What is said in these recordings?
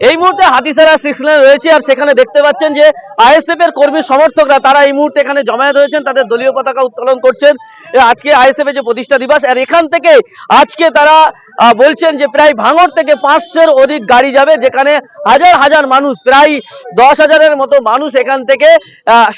এই মুহূর্তে হাতিসারা six lane রয়েছে আর সেখানে দেখতে পাচ্ছেন যে আইএসএফ এর কর্মী সমর্থকরা, তারা এই মুহূর্তে এখানে জমায়েত হয়েছেন, তাদের দলীয় পতাকা উত্তোলন করছেন। আজকে আইএসএফ এর যে প্রতিষ্ঠা দিবস, আর এখান থেকে আজকে তারা বলছেন যে প্রায় ভাঙড় থেকে পাঁচশোর অধিক গাড়ি যাবে, যেখানে হাজার হাজার মানুষ, প্রায় দশ হাজারের মতো মানুষ এখান থেকে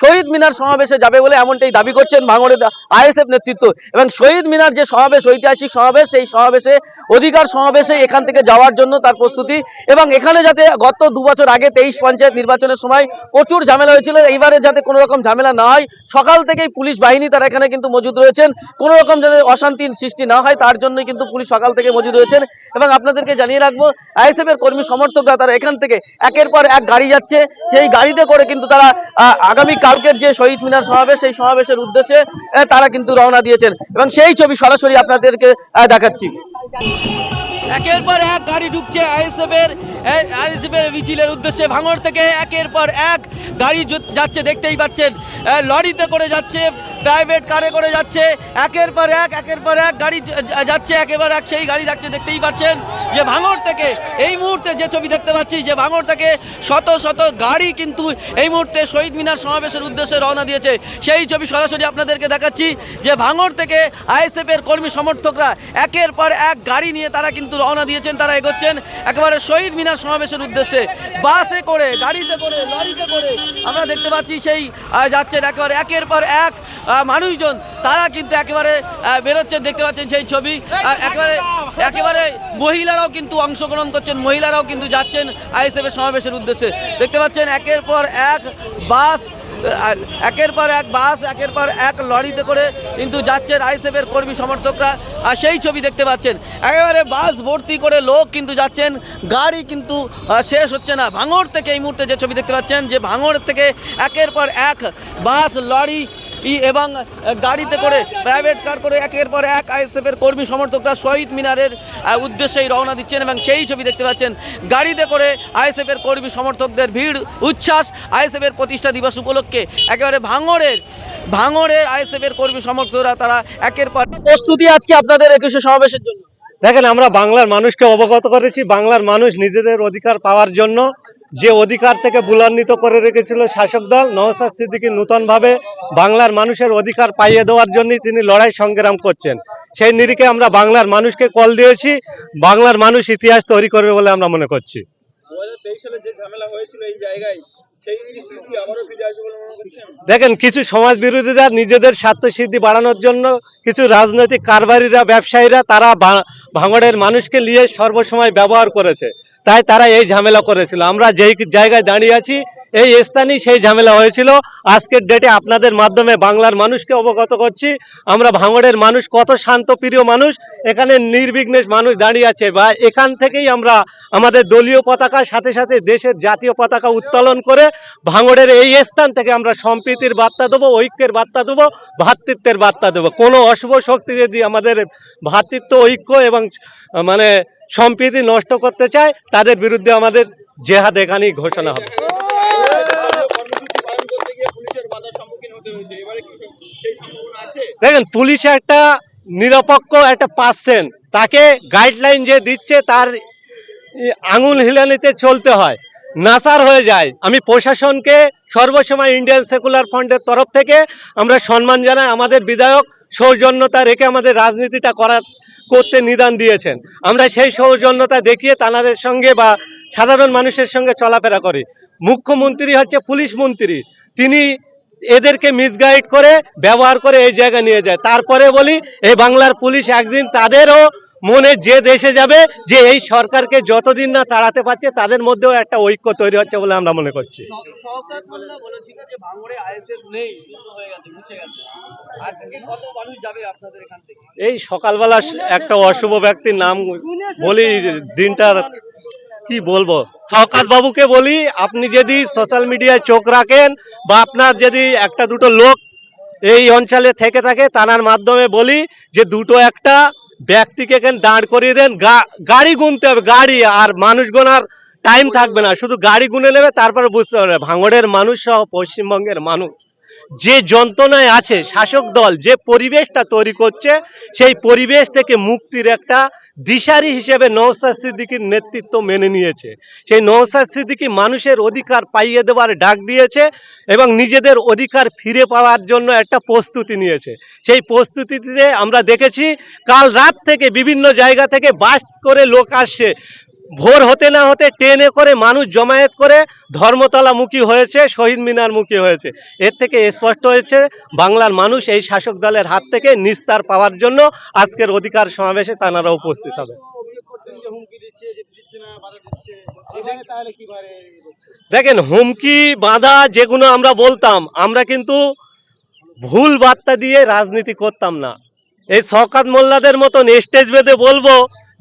শহীদ মিনার সমাবেশে যাবে বলে এমনটাই দাবি করছেন ভাঙড়ের আইএসএফ নেতৃত্ব। এবং শহীদ মিনার যে সমাবেশ, ঐতিহাসিক সমাবেশ, সেই সমাবেশে, অধিকার সমাবেশে এখান থেকে যাওয়ার জন্য তার প্রস্তুতি। এবং এখানে যাতে গত দু বছর আগে তেইশ পঞ্চায়েত নির্বাচনের সময় প্রচুর ঝামেলা হয়েছিল, এইবারে যাতে কোনো রকম ঝামেলা না হয়, সকাল থেকেই পুলিশ বাহিনী তারা এখানে কিন্তু মজুদ রয়েছেন কোনো রকম যাতে অশান্তির সৃষ্টি না হয়, তার জন্যই কিন্তু পুলিশ সকাল থেকে মজুদ রয়েছেন এবং আপনাদেরকে জানিয়ে রাখব, আইএসএফ এর কর্মী সমর্থকরা তারা এখান থেকে একের পর এক গাড়ি যাচ্ছে। সেই গাড়িতে করে কিন্তু তারা আগামী কালকের যে শহীদ মিনার সমাবেশ, সেই সমাবেশের উদ্দেশ্যে তারা কিন্তু রওনা দিয়েছেন। এবং সেই ছবি সরাসরি আপনাদেরকে দেখাচ্ছি। একের পর এক গাড়ি ঢুকছে আইএসএফ এর আইএসএফ এর মিছিলের উদ্দেশ্যে ভাঙড় থেকে একের পর এক গাড়ি যাচ্ছে, দেখতেই পাচ্ছেন। লরিতে করে যাচ্ছে প্রাইভেট কারে করে যাচ্ছে, একের পর এক, একের পর এক গাড়ি যাচ্ছে একেবারে এক সেই গাড়ি যাচ্ছে, দেখতেই পাচ্ছেন যে ভাঙড় থেকে, এই মুহূর্তে যে ছবি দেখতে পাচ্ছি যে ভাঙড় থেকে শত শত গাড়ি কিন্তু এই মুহূর্তে শহীদ মিনার সমাবেশের উদ্দেশ্যে রওনা দিয়েছে। সেই ছবি সরাসরি আপনাদেরকে দেখাচ্ছি যে ভাঙড় থেকে আইএসএফ এর কর্মী সমর্থকরা একের পর এক গাড়ি নিয়ে তারা কিন্তু রওনা দিয়েছেন, তারা এগোচ্ছেন একেবারে শহীদ মিনার সমাবেশের উদ্দেশ্যে। বাসে করে, গাড়িতে করে, লরিতে করে আমরা দেখতে পাচ্ছি সেই যাচ্ছেন একেবারে একের পর এক মানুষজন তারা কিন্তু একেবারে আহ, বেরোচ্ছেন দেখতে পাচ্ছেন সেই ছবি। একেবারে একেবারে মহিলারাও কিন্তু অংশগ্রহণ করছেন মহিলারাও কিন্তু যাচ্ছেন আইএসএফ এর সমাবেশের উদ্দেশ্যে। দেখতে পাচ্ছেন একের পর এক বাস একের পর এক বাস একের পর এক লরিতে করে কিন্তু যাচ্ছেন আইএসএফ এর কর্মী সমর্থকরা। আর সেই ছবি দেখতে পাচ্ছেন একেবারে বাস ভর্তি করে লোক কিন্তু যাচ্ছেন গাড়ি কিন্তু শেষ হচ্ছে না। ভাঙড় থেকে এই মুহূর্তে যে ছবি দেখতে পাচ্ছেন যে ভাঙড় থেকে একের পর এক বাস লরি এবং গাড়িতে করে প্রাইভেট কার করে একের পর এক আইএসএফ এর কর্মী সমর্থকরা শহীদ মিনারের উদ্দেশ্যেই রওনা দিচ্ছেন এবং সেই ছবি দেখতে পাচ্ছেন। গাড়িতে করে আইএসএফ এর কর্মী সমর্থকদের ভিড়, উচ্ছ্বাস আইএসএফ এর প্রতিষ্ঠা দিবস উপলক্ষে। একেবারে ভাঙড়ের ভাঙড়ের আইএসএফ এর কর্মী সমর্থকরা তারা একের পর প্রস্তুতি আজকে আপনাদের একুশে সমাবেশের জন্য। দেখেন, আমরা বাংলার মানুষকে অবগত করেছি। বাংলার মানুষ নিজেদের অধিকার পাওয়ার জন্য যে অধিকার থেকে বুলান্বিত করে রেখেছিল শাসক দল নওসাদ সিদ্দিকী নূতনভাবে বাংলার মানুষের অধিকার পাইয়ে দেওয়ার জন্যই তিনি লড়াই সংগ্রাম করছেন। সেই নিরিখে আমরা বাংলার মানুষকে কল দিয়েছি বাংলার মানুষ ইতিহাস তৈরি করবে বলে আমরা মনে করছি। দেখেন কিছু সমাজ বিরোধীরা নিজেদের স্বার্থ সিদ্ধি বাড়ানোর জন্য কিছু রাজনৈতিক কারবারিরা ব্যবসায়ীরা তারা ভাঙড়ের মানুষকে নিয়ে সর্বসময় ব্যবহার করেছে। তাই তারা এই ঝামেলা করেছিল। আমরা যেই জায়গায় দাঁড়িয়ে আছি, এই স্থানেই সেই ঝামেলা হয়েছিল। আজকের ডেটে আপনাদের মাধ্যমে বাংলার মানুষকে অবগত করছি। আমরা ভাঙড়ের মানুষ, কত শান্ত প্রিয় মানুষ, এখানে নির্বিঘ্নে মানুষ দাঁড়িয়ে আছে বা এখান থেকেই আমরা আমাদের দলীয় পতাকার সাথে সাথে দেশের জাতীয় পতাকা উত্তোলন করে ভাঙড়ের এই স্থান থেকে আমরা সম্প্রীতির বার্তা দেবো, ঐক্যের বার্তা দেবো ভ্রাতৃত্বের বার্তা দেবো। কোনো অশুভ শক্তি যদি আমাদের ভ্রাতৃত্ব ঐক্য এবং মানে সম্প্রীতি নষ্ট করতে চায়, তাদের বিরুদ্ধে আমাদের জেহাদ এখানেই ঘোষণা হবে। দেখেন, পুলিশ একটা নিরপেক্ষ একটা পার্সেন তাকে গাইডলাইন যে দিচ্ছে, তার আঙুল হিলানিতে চলতে হয়, নাসার হয়ে যায়। আমি প্রশাসনকে সর্বসময় ইন্ডিয়ান সেকুলার ফ্রন্টের তরফ থেকে আমরা সম্মান জানাই, আমাদের বিধায়ক সৌজন্যতা রেখে আমাদের রাজনীতিটা করা করতে নিদান দিয়েছেন। আমরা সেই সৌজন্যতা দেখিয়ে তানাদের সঙ্গে বা সাধারণ মানুষের সঙ্গে চলাফেরা করি। মুখ্যমন্ত্রী হচ্ছে পুলিশ মন্ত্রী। তিনি এদেরকে মিসগাইড করে, ব্যবহার করে এই জায়গায় নিয়ে যায়। তারপরে বলি, এই বাংলার পুলিশ একদিন তাদেরও মনে যে দেশে যাবে যে এই সরকারকে যতদিন না তাড়াতে পারছে তাদের মধ্যেও একটা ঐক্য তৈরি হচ্ছে বলে আমরা মনে করছি। এই সকালবেলা একটা অশুভ ব্যক্তির নাম বলি দিনটার কি বলব? শওকাত বাবুকে বলি আপনি যদি সোশ্যাল মিডিয়ায় চোখ রাখেন বা আপনার যদি একটা দুটো লোক এই অঞ্চলে থেকে থাকে তার মাধ্যমে বলি যে দুটো একটা ব্যক্তিকে এখানে দাঁড় করিয়ে দেন গাড়ি গুনতে হবে, গাড়ি, আর মানুষ গোনার টাইম থাকবে না, শুধু গাড়ি গুনে নেবে, তারপরে বুঝতে পারবে, ভাঙড়ের মানুষ সহ পশ্চিমবঙ্গের মানুষ। যে যন্ত্রণায় আছে, শাসক দল যে পরিবেশটা তৈরি করছে, সেই পরিবেশ থেকে মুক্তির একটা দিশারি হিসেবে নৌসাদ সিদ্দিকির নেতৃত্ব মেনে নিয়েছে। সেই নৌসাদ সিদ্দিকি মানুষের অধিকার পাইয়ে দেওয়ার ডাক দিয়েছে এবং নিজেদের অধিকার ফিরে পাওয়ার জন্য একটা প্রস্তুতি নিয়েছে। সেই প্রস্তুতিতে আমরা দেখেছি, কাল রাত থেকে বিভিন্ন জায়গা থেকে বাস করে লোক আসছে। ভোর হতে না হতে ট্রেনে করে মানুষ জমায়েত করে ধর্মতলামুখী হয়েছে, শহীদ মিনারমুখী হয়েছে। এর থেকে স্পষ্ট হয়েছে, বাংলার মানুষ এই শাসক দলের হাত থেকে নিস্তার পাওয়ার জন্য আজকের অধিকার সমাবেশে তানারা উপস্থিত হবে। দেখেন, হুমকি, বাধা যেগুলো আমরা বলতাম, আমরা কিন্তু ভুল বার্তা দিয়ে রাজনীতি করতাম না। এই শওকাত মোল্লাদের মতন স্টেজ বেঁধে বলব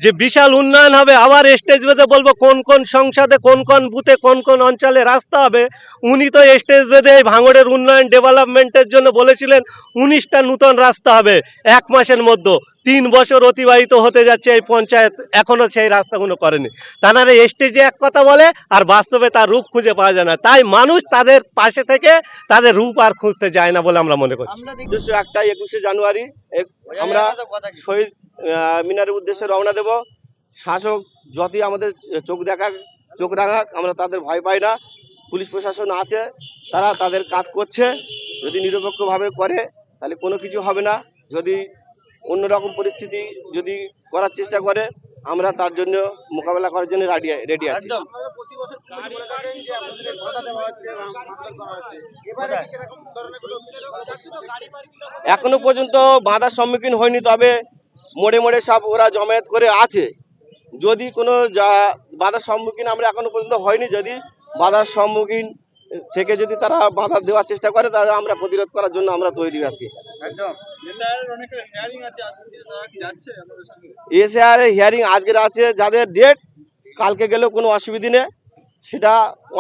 যে বিশাল উন্নয়ন হবে আবার স্টেজ বেঁধে বলব কোন কোন সংসদে কোন কোন বুথে কোন কোন অঞ্চলে রাস্তা হবে। উনি তো স্টেজ বেঁধে এই ভাঙড়ের উন্নয়ন ডেভেলপমেন্টের জন্য বলেছিলেন উনিশটা নূতন রাস্তা হবে এক মাসের মধ্যে। তিন বছর অতিবাহিত হতে যাচ্ছে এই পঞ্চায়েত এখনও সেই রাস্তাগুলো করেনি। তারা স্টেজে এক কথা বলে আর বাস্তবে তার রূপ খুঁজে পাওয়া যায় না। তাই মানুষ তাদের পাশে থেকে তাদের রূপ আর খুঁজতে যায় না বলে আমরা মনে করছি। উদ্দেশ্য একটাই একুশে জানুয়ারি আমরা শহীদ মিনারের উদ্দেশ্যে রওনা দেব। শাসক যতই আমাদের চোখ দেখা চোখ রাখাক আমরা তাদের ভয় পাই না। পুলিশ প্রশাসন আছে তারা তাদের কাজ করছে। যদি নিরপেক্ষভাবে করে তাহলে কোনো কিছু হবে না। যদি অন্য রকম পরিস্থিতি যদি করার চেষ্টা করে আমরা তার জন্য মোকাবেলা করার জন্য রেডি রেডি আছি। এখনও পর্যন্ত বাধার সম্মুখীন হয়নি তবে মোড়ে মোড়ে সব ওরা জমায়েত করে আছে। যদি কোনো যা বাধার সম্মুখীন আমরা এখনও পর্যন্ত হয়নি যদি বাধার সম্মুখীন থেকে যদি তারা বাধা দেওয়ার চেষ্টা করে তাহলে আমরা প্রতিরোধ করার জন্য আমরা তৈরি আছি। একদম। এসআর হিয়ারিং আজকের আছে যাদের ডেট কালকে গেলেও কোনো অসুবিধে নেই। সেটা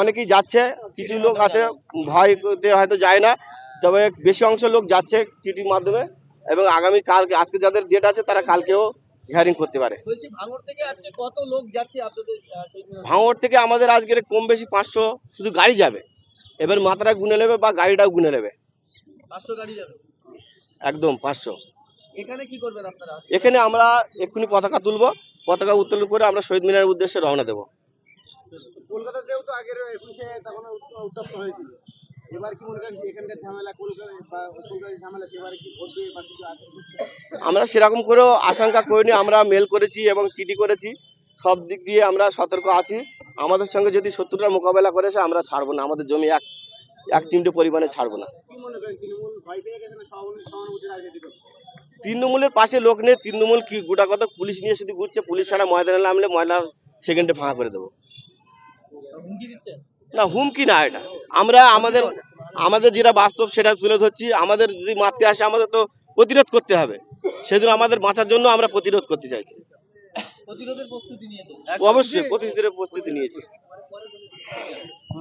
অনেকেই যাচ্ছে কিছু লোক আছে ভয়তে হয়তো যায় না তবে বেশি অংশ লোক যাচ্ছে চিঠির মাধ্যমে। এবং আগামী কালকে আজকে যাদের ডেট আছে তারা কালকেও হিয়ারিং করতে পারে। বলছি ভাঙড় থেকে আজকে কত লোক যাচ্ছে আপনাদের আহ, শহীদ মিনার? ভাঙড় থেকে আমাদের আজকের কম বেশি পাঁচশো শুধু গাড়ি যাবে। এবার মাথাটা গুনে নেবে বা গাড়িটাও গুনে নেবে। পাঁচশো গাড়ি যাবে? একদম পাঁচশো। এখানে কি করবেন আপনারা? এখানে আমরা এক্ষুনি পতাকা তুলবো পতাকা উত্তোলন করে আমরা শহীদ মিনারের উদ্দেশ্যে রওনা দেবো। কলকাতাতেও তো আগের একুশে তখন উত্তপ্ত হয়েছিল। এবার কি মনে করেন এখানকার ঝামেলা কলকাতা বা কলকাতার ঝামেলা সেবারে কি ঘটবে বা কিছু আমরা সেরকম করেও আশঙ্কা করিনি আমরা মেল করেছি এবং চিঠি করেছি সব দিক দিয়ে আমরা সতর্ক আছি। আমাদের সঙ্গে যদি শত্রুরা মোকাবেলা করেছে আমরা ছাড়বো না আমাদের জমি এক এক চিমটে পরিমাণে ছাড়বো না। তৃণমূলের পাশে লোক নেই তৃণমূল কি গোটা কত পুলিশ নিয়ে শুধু ঘুরছে পুলিশ ছাড়া ময়দানে নামলে ময়লা সেকেন্ডে ফাঁকা করে দেবো। না হুমকি না এটা। আমরা আমাদের আমাদের যেটা বাস্তব সেটা তুলে ধরছি আমাদের যদি মারতে আসে আমাদের তো প্রতিরোধ করতে হবে। সেজন্য আমাদের বাঁচার জন্য আমরা প্রতিরোধ করতে চাইছি। অবশ্যই প্রতিরোধের প্রস্তুতি নিয়েছি।